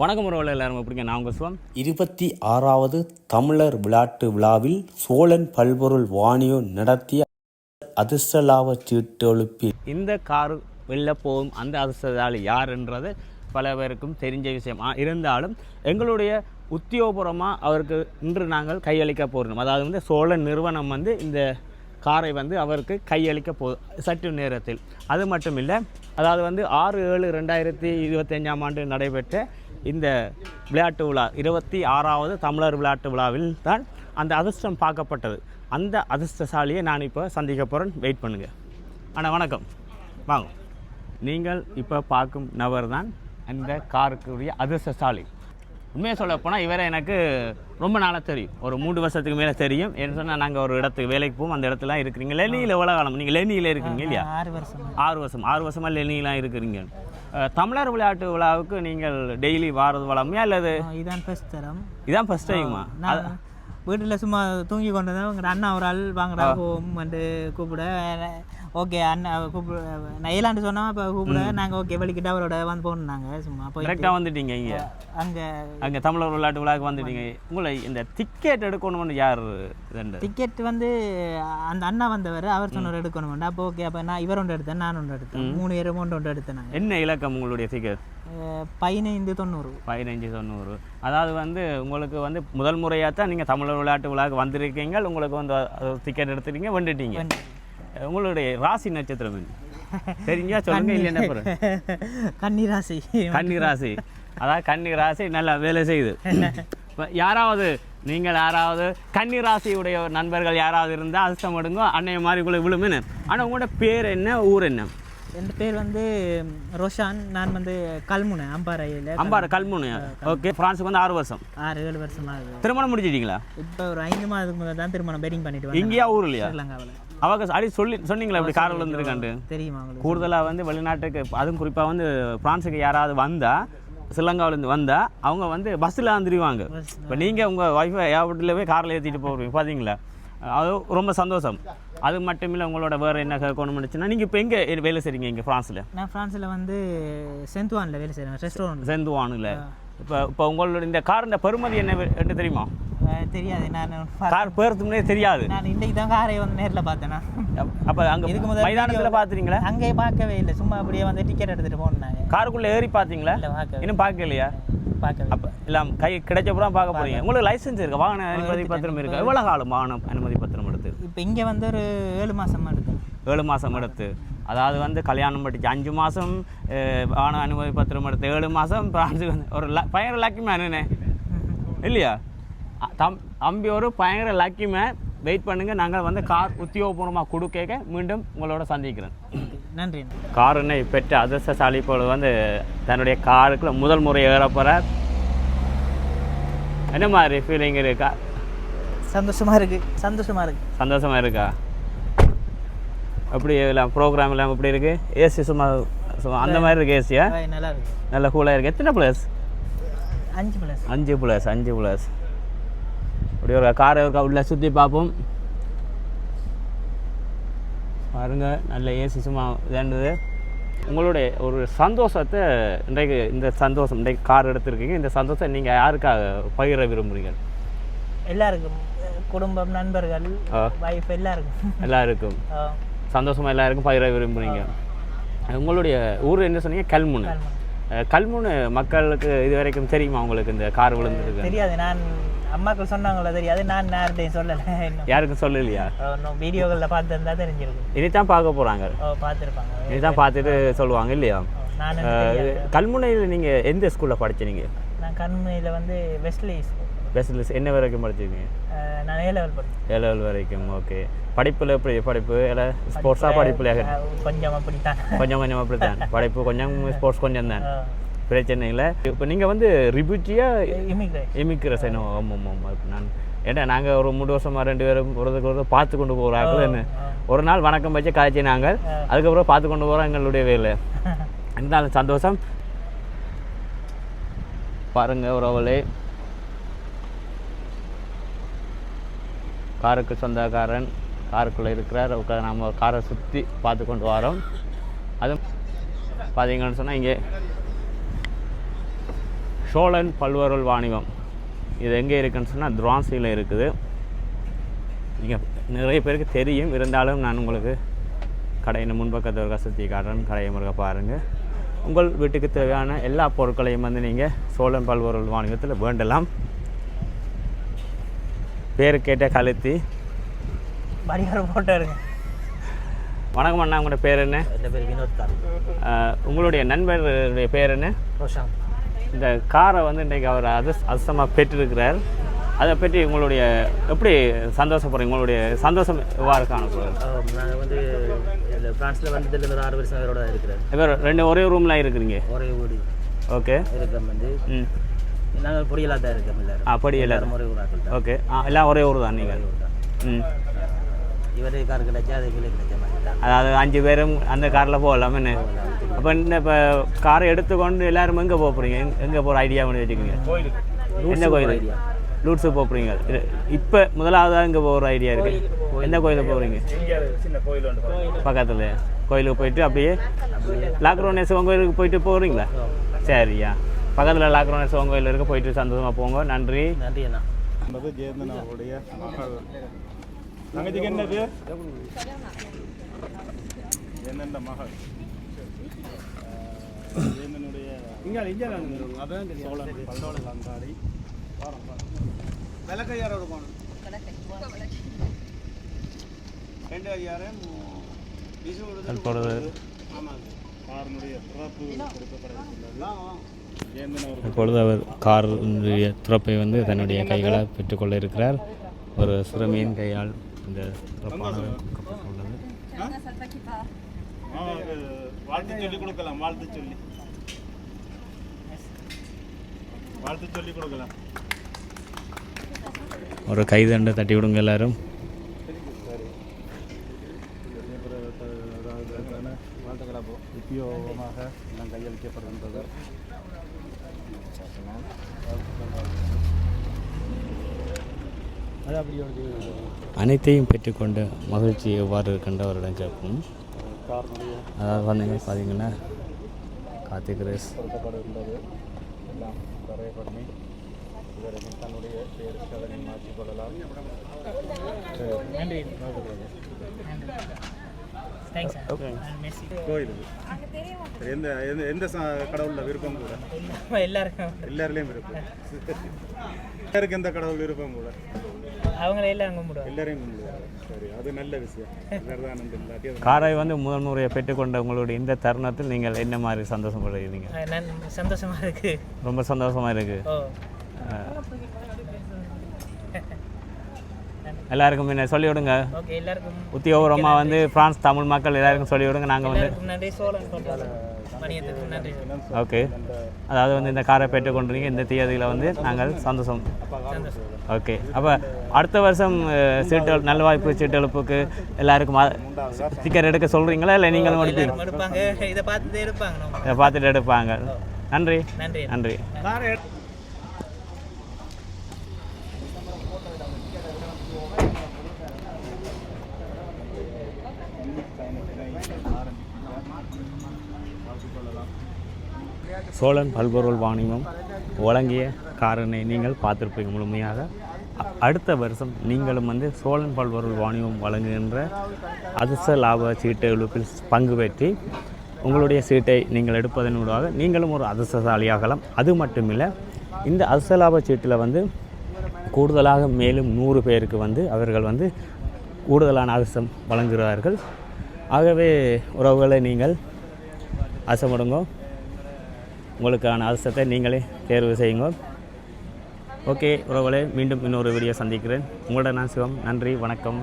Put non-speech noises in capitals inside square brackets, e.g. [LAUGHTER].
வணக்கம் உறவுகள் எல்லாரும் எப்படிங்க நான் உங்கள் சிவம் இருபத்தி ஆறாவது தமிழர் விளையாட்டு விழாவில் சோழன் பல்பொருள் வாணியோ நடத்திய அதிர்ஷ்டலாப சீட்டொழுப்பில் இந்த கார் வெளில போகும் அந்த அதிர்ஷ்டசாலி யாருன்றது பல பேருக்கும் தெரிஞ்ச விஷயம். இருந்தாலும் எங்களுடைய உத்தியோகபூர்வமாக அவருக்கு இன்று நாங்கள் கையளிக்க போகிறோம். அதாவது வந்து சோழன் நிறுவனம் வந்து இந்த காரை வந்து அவருக்கு கையளிக்க போ சற்று நேரத்தில். அது மட்டும் இல்லை அதாவது வந்து ஆறு ஏழு ரெண்டாயிரத்தி இருபத்தஞ்சாம் ஆண்டு நடைபெற்ற இந்த விளையாட்டு விழா. இருபத்தி ஆறாவது தமிழர் விளையாட்டு விழாவில் தான் அந்த அதிர்ஷ்டம் பார்க்கப்பட்டது. அந்த அதிர்ஷ்டசாலியை நான் இப்போ சந்திக்க போகிறேன் வெயிட் பண்ணுங்கள் அண்ணா வணக்கம். வாங்க. நீங்கள் இப்போ பார்க்கும் நபர் தான் அந்த காருக்குரிய அதிர்ஷ்டசாலி. உண்மையை சொல்ல போனால் இவரை எனக்கு ரொம்ப நாளாக தெரியும். ஒரு மூன்று வருஷத்துக்கு மேலே தெரியும். என்ன சொன்னால் நாங்கள் ஒரு இடத்துக்கு வேலைக்கு போவோம். அந்த இடத்துல இருக்கிறீங்க. லெனியில் எவ்வளோ காலம்? நீங்கள் லெனியில் இருக்கிறீங்க இல்லையா? ஆறு வருஷம். ஆறு வருஷம். ஆறு வருஷமாக லெனிலாம் இருக்கிறீங்க. தமிழர் விளையாட்டு விழாவுக்கு நீங்கள் டெய்லி வாரது வளமையா அல்லது? இதான் ஃபர்ஸ்ட் தரம். இதான் ஃபஸ்ட் டைமா வீட்டில் சும்மா தூங்கி கொண்டு தான் உங்கள் அண்ணா ஒரு ஆள் வாங்கடா வந்து கூப்பிட ஓகே அண்ணா கூப்பிட நான் ஏழாண்டு சொன்னால் இப்போ கூப்பிட நாங்கள் ஓகே வெளிக்கிட்ட அவரோட வந்து போனாங்க சும்மா போய் கரெக்டாக வந்துட்டீங்க இங்கே. அங்கே. அங்கே தமிழர் விளையாட்டு விழாவுக்கு வந்துட்டீங்க. உங்களை இந்த டிக்கெட் எடுக்கணும்னு யார் டிக்கெட் வந்து அந்த அண்ணா வந்தவர் அவர் சொன்னவர் எடுக்கணும் அப்போ ஓகே அப்போ நான் இவர் ஒன்று எடுத்தேன் நான் ஒன்று எடுத்தேன். மூணு பேர் ஒன்று ஒன்று எடுத்தேன் என்ன இலக்கம் உங்களுடைய டிக்கெட் பதினைந்து தொண்ணூறு. பதினஞ்சு தொண்ணூறு. அதாவது வந்து உங்களுக்கு வந்து முதல் முறையாக தான் நீங்கள் தமிழர் விளையாட்டு விழாவுக்கு வந்திருக்கீங்க. உங்களுக்கு வந்து டிக்கெட் எடுத்துட்டீங்க வந்துட்டீங்க உங்களுடைய ராசி நட்சத்திரம் என்ன? தெரிஞ்சா [LAUGHS] சொல்லுங்க இல்லைன்னா பாருங்க கன்னிராசி கன்னி ராசி. அதாவது கன்னி ராசி நல்லா வேலை செய்யுது. [LAUGHS] இப்ப யாராவது நீங்கள் யாராவது கன்னி ராசியுடைய நண்பர்கள் யாராவது இருந்தால் அதிர்ஷ்டம் எடுங்க அன்னைய மாதிரி உங்களுக்கு விழுமின்னு ஆனால் உங்களோட பேர் என்ன ஊர் என்ன? என் பேர் வந்து ரோஷான் நான் வந்து கல்முனை அம்பாறையில் அம்பாடு கல்முனை. ஓகே ஃப்ரான்ஸுக்கு வந்து ஆறு வருஷம். ஆறு ஏழு வருஷம் ஆகுது. திருமணம் முடிச்சிட்டீங்களா இப்போ ஒரு ஐந்து மாதத்துக்கு முதல் தான் திருமணம் பெரிங் பண்ணிட்டு இங்கேயா ஊர்லையா? ஸ்ரீலங்காவில். அவங்க அடி சொல்லி சொன்னீங்களா இப்படி கார் விழுந்துருக்காண்டு தெரியுமா கூடுதலாக வந்து வெளிநாட்டுக்கு அதுவும் குறிப்பாக வந்து ஃப்ரான்ஸுக்கு யாராவது வந்தால் ஸ்ரீலங்காவிலேருந்து வந்தால் அவங்க வந்து பஸ்ஸில் வந்துடுவாங்க இப்போ நீங்கள் உங்கள் ஒய்ஃபை ஏர்போர்ட்டில் போய் காரில் ஏற்றிட்டு போகிறீங்க பார்த்தீங்களா அது ரொம்ப சந்தோஷம். அது மட்டும் இல்லை உங்களோட வேறு என்ன கேட்கணும்னு நினச்சுன்னா நீங்கள் இப்போ எங்கே வேலை செய்கிறீங்க இங்கே ஃப்ரான்ஸில்? நான் ஃப்ரான்ஸில் வந்து செந்துவானில் வேலை செய்கிறேன் ரெஸ்டாரண்ட் செந்துவானில். இப்போ இப்போ உங்களோட இந்த காரின் பெருமதி என்ன என்று தெரியுமா? தெரியாது. நான் கார் பேர்த்துமே தெரியாது. நான் இன்றைக்கு தான் காரை வந்து நேரில் பார்த்தேன்னா அப்போ அங்கே இதுக்கு முதல்ல மைதானத்தில் பார்த்துறீங்களா அங்கே பார்க்கவே இல்லை. சும்மா அப்படியே வந்து டிக்கெட் எடுத்துகிட்டு போனாங்க காருக்குள்ளே ஏறி பார்த்தீங்களா? இல்லை பார்க்கவே இன்னும் பார்க்கலையா? பார்க்கவே அப்போ எல்லாம் கை கிடைச்சப்புறம் பார்க்க போறீங்க. உங்களுக்கு லைசென்ஸ் இருக்கா? வாகன அனுமதி பத்திரம் இருக்கா? எவ்வளோ காலம் வாகன அனுமதி பத்திரம் எடுத்து? இப்போ இங்கே வந்து ஒரு ஏழு மாதம் எடுத்து. ஏழு மாதம் எடுத்து. அதாவது வந்து கல்யாணம் படிச்சு அஞ்சு மாதம் வாகன அனுமதி பத்திரம் எடுத்து ஏழு மாதம் பிரான்ஸுக்கு வந்து ஒரு ல- பயங்கர லக்கி மேனுண்ணே இல்லையா? தம் தம்பி ஒரு பயங்கர லக்கி மேன் வெயிட் பண்ணுங்க. நாங்கள் வந்து கார் உத்தியோகபூர்வமாக கொடுக்க மீண்டும் உங்களோட சந்திக்கிறேன். நன்றி காரினை பெற்ற அதிர்ஷ்டசாலி இப்பொழுது வந்து தன்னுடைய காருக்குள்ள முதல் முறை ஏறப்போற என்ன மாதிரி ஃபீலிங் இருக்கா? சந்தோஷமாக இருக்குது சந்தோஷமாக இருக்குது சந்தோஷமா இருக்கா? எப்படி எல்லாம் ப்ரோக்ராம் எல்லாம் எப்படி இருக்கு? ஏசி சும்மா சும்மா அந்த மாதிரி இருக்கு ஏசியா நல்லா இருக்கு. நல்ல கூலாக இருக்கு. எத்தனை ப்ளஸ் அஞ்சு பிளஸ் அஞ்சு ப்ளஸ் அஞ்சு ப்ளஸ் அப்படி ஒரு காரை இருக்கா? உள்ள சுற்றி பார்ப்போம். பாருங்க நல்ல ஏசி சும்மா இதாண்டுது உங்களுடைய ஒரு சந்தோஷத்தை இன்றைக்கு இந்த சந்தோஷம் இன்றைக்கு கார் எடுத்திருக்கீங்க. இந்த சந்தோஷம் நீங்கள் யாருக்காக பகிர விரும்புகிறீங்க எல்லாருக்கும் குடும்பம் நண்பர்கள். வைஃப் எல்லாருக்கும். எல்லாருக்கும். சந்தோஷமாக எல்லாருக்கும் பகிர விரும்புகிறீங்க உங்களுடைய ஊர் என்ன சொன்னீங்க? கல்முனை. கல்முனை. மக்களுக்கு இது வரைக்கும் தெரியுமா உங்களுக்கு இந்த கார் விழுந்திருக்கு? தெரியாது. நான் அம்மாக்கள் சொன்னாங்களோ தெரியாது நான் யார்கிட்டையும் சொல்லலை. யாருக்கும் சொல்லலையா? இன்னும் வீடியோகளில் பார்த்துருந்தா தெரிஞ்சிருக்கும். இனிதான் பார்க்க போகிறாங்க பார்த்துருப்பாங்க. இனிதான் பார்த்துட்டு சொல்லுவாங்க இல்லையா? கல்முனையில் நீங்கள் எந்த ஸ்கூலில் படிச்சீங்க நான் கண்மையில் வந்து வெஸ்ட்லி ஸ்கூல் பெஸ்ட் என்ன வரைக்கும் படிச்சிருக்கீங்க? நான் ஏ லெவல் படித்தேன் ஏ லெவல் வரைக்கும் ஓகே படிப்பில் எப்படி படிப்பு இல்லை ஸ்போர்ட்ஸாக படிப்பில்? கொஞ்சம் அப்படித்தான். கொஞ்சம் கொஞ்சம் அப்படி தான் [LAUGHS] படிப்பு கொஞ்சம் ஸ்போர்ட்ஸ் கொஞ்சம் தான் பிரச்சனை இல்லை இப்போ நீங்கள் வந்து ரிபியூட்டியா இமிக்ரேட் இமிக்ரேஷன் ஆமாம் ஆமாம் நான் ஏன்னா நாங்கள் ஒரு மூணு வருஷமாக ரெண்டு பேரும் ஒருத்தருக்கு ஒருத்தர் பார்த்து கொண்டு போகிறாங்க என்ன? ஒரு நாள் வணக்கம் வச்சு காய்ச்சி நாங்கள் அதுக்கப்புறம் பார்த்து கொண்டு போகிறோம் எங்களுடைய வேலை. [LAUGHS] இருந்தாலும் சந்தோஷம். பாருங்க உறவுகளே காருக்கு சொந்தக்காரன் காருக்குள்ளே இருக்கிறார். நம்ம காரை சுற்றி பார்த்து கொண்டு வரோம். அதுவும் பார்த்தீங்கன்னு சொன்னால் இங்கே சோழன் பல்வருள் வாணிபம். இது எங்கே இருக்குன்னு சொன்னால் துரான்சியில் இருக்குது. நீங்கள் நிறைய பேருக்கு தெரியும். இருந்தாலும் நான் உங்களுக்கு கடையின் முன்பக்கத்தை ஒரு கசத்தி காட்டுறேன். கடையை முருக பாருங்கள் உங்கள் வீட்டுக்கு தேவையான எல்லா பொருட்களையும் வந்து நீங்கள் சோழன் பல்வருள் வாணிபத்தில் வேண்டலாம். பேர் கேட்ட கழுத்தி. பரிகாரம் போட்டு எடுங்க வணக்கம் அண்ணா உங்களோட பேர் என்ன? என் பேர் வினோத் உங்களுடைய நண்பருடைய பேர் என்ன? ரோஷாங் இந்த காரை வந்து இன்றைக்கு அவர் அது அதிர்ஷ்டமாக பெற்றிருக்கிறார். அதை பற்றி உங்களுடைய எப்படி சந்தோஷப்படுறீங்க? உங்களுடைய சந்தோஷம் எவ்வாறு காணப்படுறது நாங்கள் வந்து ஃப்ரான்ஸில் வந்ததுல ஒரு ஆறு வருஷம் அவரோட இப்போ ரெண்டு ஒரே ரூமில் இருக்கிறீங்க? ஒரே வீடு ஓகே. இருக்கிறோம் வந்து. ம். நாங்கள் பொடியலாக தான் இருக்கோம் எல்லாரும். இல்லை எல்லாரும் ஒரே தான். ஓகே. ஆ எல்லாம் ஒரே ஊர் தான் நீங்கள் ம். இவரே கார் கிடைச்சா அது கீழே கிடைச்ச மாதிரி தான். அதாவது அஞ்சு பேரும் அந்த காரில் போகலாம் என்ன? அப்போ இந்த இப்போ காரை எடுத்துக்கொண்டு எல்லாரும் எங்கே போக போகிறீங்க எங்கே போகிற ஐடியா பண்ணி வச்சுக்கோங்க. எந்த கோயில்? லூட்ஸு போக போகிறீங்க இப்போ முதலாவதாக இங்கே போகிற ஐடியா இருக்குது எந்த கோயிலுக்கு. போகிறீங்க பக்கத்தில். கோயிலுக்கு போயிட்டு அப்படியே லாக்ரோனே சிவன் கோயிலுக்கு போயிட்டு போகிறீங்களா சரியா. பக்கத்தில் லாக்ரோனே சிவன் கோயில் இருக்க. போயிட்டு சந்தோஷமாக போங்க. நன்றி. நன்றி அண்ணா. ஜெயந்தன் அவருடைய மகள். தங்கச்சிக்கு என்ன பேர் ஜெயந்தன் மகள்? [COUGHS] ஆஹ், ஜெயந்தனுடைய சோழன் பல்லோட அங்காடி. காரனுடைய பிறப்பு கொடுக்கப்படவிருக்கின்றது. ஜெயந்தன் அவர் இப்பொழுது அவர். காருடைய துறப்பை வந்து தன்னுடைய கைகளால் பெற்றுக்கொள்ள இருக்கிறார். ஒரு சிறுமியின் கையால் இந்த ஆ, அது வாழ்த்து சொல்லி கொடுக்கலாம் வாழ்த்து சொல்லி. வாழ்த்து சொல்லி கொடுக்கலாம். ஒரு கைதண்டை தட்டி விடுங்க எல்லாரும். அனைத்தையும் பெற்றுக்கொண்டு மகிழ்ச்சி எவ்வாறு இருக்கின்றவரிடம் கேட்போம். அதாவது வந்தீங்க பார்த்தீங்கன்னா கார்த்திக் ரேஸ். தன்னுடைய பேருக்கு அதனை மாற்றிக்கொள்ளலாம் நன்றி. எந்த எந்த கடவுள்ல விருப்பம் கூட எல்லாருக்கும். எல்லாருலேயும் விருப்பம் எல்லாருக்கு எந்த கடவுள் விருப்பம் கூட அவங்கள எல்லாம் கும்பிடுவாங்க. எல்லாரையும் சரி அது நல்ல விஷயம். காரை வந்து முதல் முறையை பெற்றுக்கொண்ட உங்களுடைய இந்த தருணத்தில் நீங்கள் என்ன மாதிரி சந்தோஷப்படுகிறீங்க சந்தோஷமா இருக்கு. ரொம்ப சந்தோஷமாக இருக்குது ஓ. எல்லாருக்கும் என்ன சொல்லி விடுங்க? உத்தியோகபூர்வமாக வந்து பிரான்ஸ் தமிழ் மக்கள் எல்லாருக்கும் சொல்லி விடுங்க. நாங்கள் வந்து நன்றி. ஓகே. அதாவது வந்து இந்த காரை பெற்றுக்கொண்டீங்க இந்த தேதியில் வந்து நாங்கள் சந்தோஷம். ஓகே. அப்போ அடுத்த வருஷம் சீட்டு நல்வாய்ப்பு சீட்டெழுப்புக்கு எல்லாருக்கும் ஸ்டிக்கர் எடுக்க சொல்கிறீங்களா இல்லை நீங்களும் எடுப்பீங்க. இதை பார்த்துட்டு எடுப்பாங்க. நன்றி. நன்றி. நன்றி. சோழன் பல்பொருள் வாணிபம் வழங்கிய காரனை நீங்கள் பார்த்துருப்பீங்க முழுமையாக. அடுத்த வருஷம் நீங்களும் வந்து சோழன் பல்பொருள் வாணிபம் வழங்குகின்ற அதிர்ஷ்ட லாப சீட்டை இழுப்பில் பங்கு பெற்றி உங்களுடைய சீட்டை நீங்கள் எடுப்பதன் ஊடாக நீங்களும் ஒரு அதிர்ஷ்டசாலியாகலாம். அது மட்டுமில்லை இந்த அதிர்ஷ்ட லாப சீட்டில் வந்து கூடுதலாக மேலும் நூறு பேருக்கு வந்து அவர்கள் வந்து கூடுதலான அதிர்ஷ்டம் வழங்குகிறார்கள். ஆகவே உறவுகளை நீங்கள் ஆசைப்படுங்க உங்களுக்கான அதிர்ஷ்டத்தை நீங்களே தேர்வு செய்யுங்க. ஓகே உறவுகளே மீண்டும் இன்னொரு வீடியோ சந்திக்கிறேன். உங்களோட நான் சிவம். நன்றி வணக்கம்.